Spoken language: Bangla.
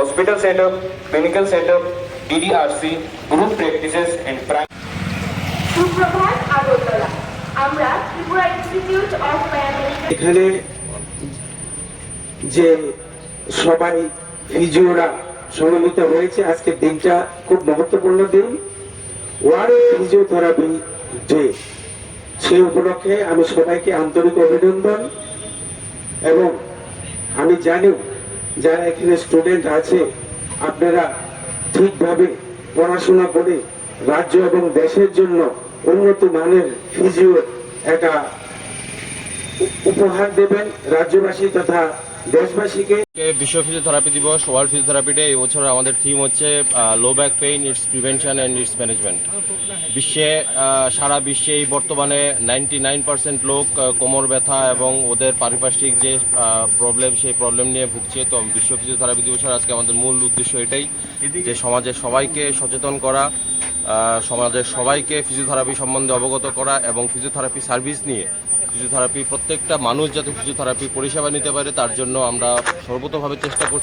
hospital setup, clinical setup, DDRC, group practices and practice. সুপ্রভাত আগরতলা আমরা ত্রিপুরা ইনস্টিটিউট অফ এখানে যে সবাই ফিজিওরা সমন্বিত হয়েছে আজকের দিনটা খুব মহত্বপূর্ণ দিন ওয়ার্ল্ড ফিজিওথেরাপি ডে সেই উপলক্ষে আমি সবাইকে আন্তরিক অভিনন্দন এবং আমি জানি যারা এখানে স্টুডেন্ট আছে, আপনারা ঠিকভাবে পড়াশোনা করে রাজ্য এবং দেশের জন্য উন্নত মানের ফিজিও একটা উপহার দেবেন। রাজ্যবাসী তথা দেশবাসীকে বিশ্ব ফিজিওথেরাপি দিবস ওয়ার্ল্ড ফিজিওথেরাপি ডে এই বছর আমাদের থিম হচ্ছে low back pain its prevention and its management বিশ্বে সারা বিশ্বে এই বর্তমানে নাইনটি নাইন পার্সেন্ট লোক কোমর ব্যথা এবং ওদের পারিপার্শ্বিক যে প্রবলেম সেই প্রবলেম নিয়ে ভুগছে। তো বিশ্ব ফিজিওথেরাপি দিবসের আজকে আমাদের মূল উদ্দেশ্য এটাই যে সমাজের সবাইকে সচেতন করা সমাজের সবাইকে ফিজিওথেরাপি সম্বন্ধে অবগত করা এবং ফিজিওথেরাপি সার্ভিস নিয়ে ফিজিওথেরাপি প্রত্যেকটা মানুষ যাতে ফিজিওথেরাপি পরিষেবা নিতে পারে তার জন্য আমরা সর্বতভাবে চেষ্টা করছি।